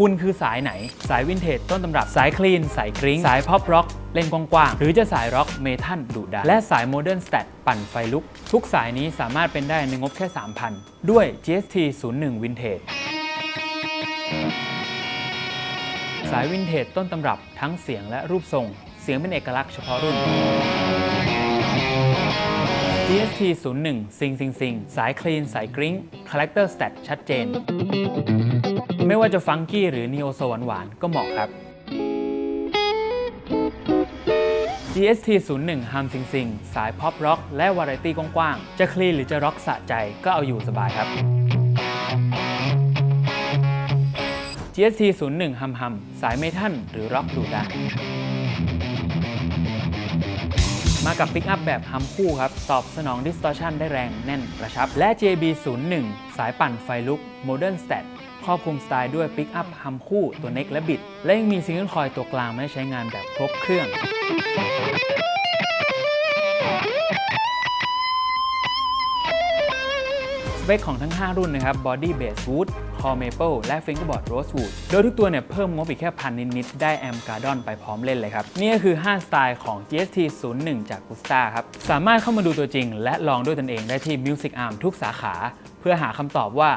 คุณคือสายไหน สายวินเทจต้นตำรับ สายคลีน สายกริ้ง สายพ็อปร็อก เล่นกว้างๆ หรือจะสายร็อกเมทัลดุดันและสายโมเดิร์นสแตทปั่นไฟลุก ทุกสายนี้สามารถเป็นได้ในงบแค่ 3,000 ด้วย GST 01 Vintage สายวินเทจต้นตำรับทั้งเสียงและรูปทรง เสียงเป็นเอกลักษณ์เฉพาะรุ่น GST 01ซิงซิงซิงสายคลีน สายกริ้ง คาแรคเตอร์ส t ต t ชัดเจน ไม่ว่าจะฟังกี้หรือนีโอโซหวานๆก็เหมาะครับ GST 01 Hum Sing Sing สายพ็อปร็อกและวาไรตี้กว้างๆ จะคลีนหรือจะร็อกสะใจก็เอาอยู่สบายครับ GST 01 Hum Hum สายเมทัลหรือร็อกดุดัน มากับปิกอัพแบบฮัมคู่ครับ ตอบสนอง distortion ได้แรงแน่นกระชับ และ JB 01 สายปั่นไฟลุก Modern Stat ครอบคลุมสไตล์ด้วยปิกอัพฮัมคู่ตัวเน็กและบิด และยังมีซิงเกิลคอยตัวกลางมาให้ใช้งานแบบครบเครื่อง เปคของทั้ง 5 รุ่นนะครับ Body Base Wood Core Maple และ Fingerboard Rosewood โดยทุกตัวเนี่ยเพิ่มงบอีกแค่พันนิดๆได้ Amp Gardon ไปพร้อมเล่นเลยครับ นี่ก็คือ 5 สไตล์ของ GST 01 จาก Gusta ครับ สามารถเข้ามาดูตัวจริง และลองด้วยตนเองได้ที่ Music Arm ทุกสาขา เพื่อหาคำตอบว่า